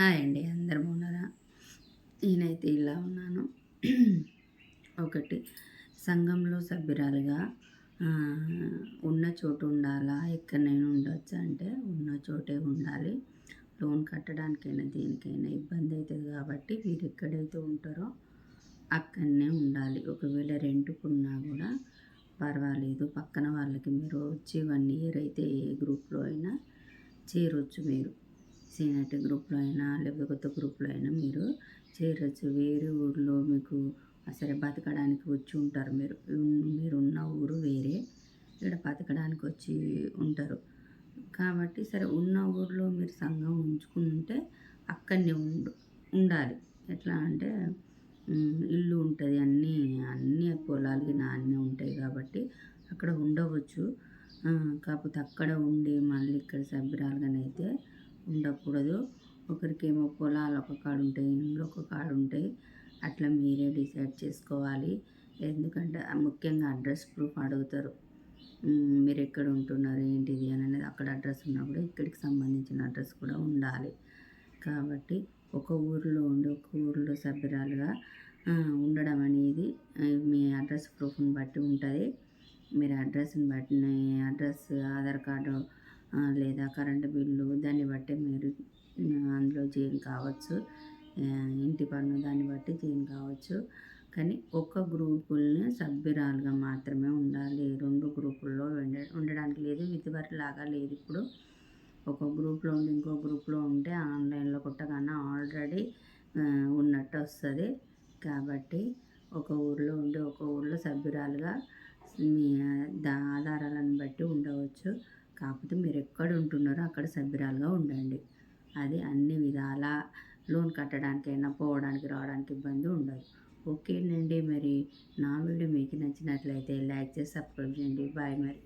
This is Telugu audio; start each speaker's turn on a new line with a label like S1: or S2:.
S1: హాయ్ అండి అందరు బాగున్నారా నేనైతే ఇలా ఉన్నాను. ఒకటి సంఘంలో సభ్యురాలుగా ఉన్న చోటు ఉండాలా? ఎక్కడైనా ఉండొచ్చా అంటే ఉన్న చోటే ఉండాలి. లోన్ కట్టడానికైనా దేనికైనా ఇబ్బంది అవుతుంది కాబట్టి మీరు ఎక్కడైతే ఉంటారో అక్కడనే ఉండాలి. ఒకవేళ రెంట్కున్నా కూడా పర్వాలేదు. పక్కన వాళ్ళకి మీరు వచ్చి వన్ ఇయర్ అయితే ఏ గ్రూప్లో అయినా చేరొచ్చు మీరు. సీనియర్ గ్రూప్లో అయినా లేకపోతే కొత్త గ్రూప్లో అయినా మీరు చేరొచ్చు వేరే ఊర్లో మీకు అసలు బతకడానికి వచ్చి ఉంటారు. మీరు మీరు ఉన్న ఊరు వేరే ఇక్కడ బతకడానికి వచ్చి ఉంటారు. కాబట్టి సరే ఉన్న ఊర్లో మీరు సంఘం ఉంచుకుంటే అక్కడనే ఉండు ఉండాలి. ఎట్లా అంటే ఇల్లు ఉంటుంది అన్నీ అన్నీ పొలాలు అన్నీ ఉంటాయి కాబట్టి అక్కడ ఉండవచ్చు. కాకపోతే అక్కడ ఉండి మళ్ళీ ఇక్కడ సభ్యురాలుగానైతే ఉండకూడదు. ఒకరికేమో పొలాలు ఒక కాడు ఉంటాయి ఇండ్లు ఒక కాడు ఉంటాయి. అట్లా మీరే డిసైడ్ చేసుకోవాలి. ఎందుకంటే ముఖ్యంగా అడ్రస్ ప్రూఫ్ అడుగుతారు. మీరు ఎక్కడ ఉంటున్నారు? ఏంటిది? అని అనేది అక్కడ అడ్రస్ ఉన్నప్పుడు ఇక్కడికి సంబంధించిన అడ్రస్ కూడా ఉండాలి. కాబట్టి ఒక ఊరిలో ఉండి ఒక ఊరిలో సభ్యురాలుగా ఉండడం అనేది మీ అడ్రస్ ప్రూఫ్ని బట్టి ఉంటుంది. మీరు అడ్రస్ని బట్టి అడ్రస్ ఆధార్ కార్డు లేదా కరెంటు బిల్లు దాన్ని బట్టి మీరు అందులో జాయిన్ కావచ్చు. ఇంటి పన్ను దాన్ని బట్టి జాయిన్ కావచ్చు. కానీ ఒక గ్రూపుల్ని సభ్యురాలుగా మాత్రమే ఉండాలి. రెండు గ్రూపుల్లో ఉండడానికి లేదు. ఇదివరకు లాగా లేదు ఇప్పుడు. ఒక గ్రూప్లో ఉండి ఇంకో గ్రూప్లో ఉంటే ఆన్లైన్లో కొట్టగానే ఆల్రెడీ ఉన్నట్టు వస్తుంది. కాబట్టి ఒక ఊర్లో ఉండి ఒక ఊర్లో సభ్యురాలుగా మీ ఆధారాలను బట్టి ఉండొచ్చు. కాకపోతే మీరు ఎక్కడ ఉంటున్నారో అక్కడ సభ్యురాలుగా ఉండండి. అది అన్ని విధాల లోన్ కట్టడానికైనా పోవడానికి రావడానికి ఇబ్బంది ఉండదు. ఓకేనండి మరి. నా వీడియో మీకు నచ్చినట్లయితే లైక్ చేసి సబ్స్క్రైబ్ చేయండి. బాయ్ మరి.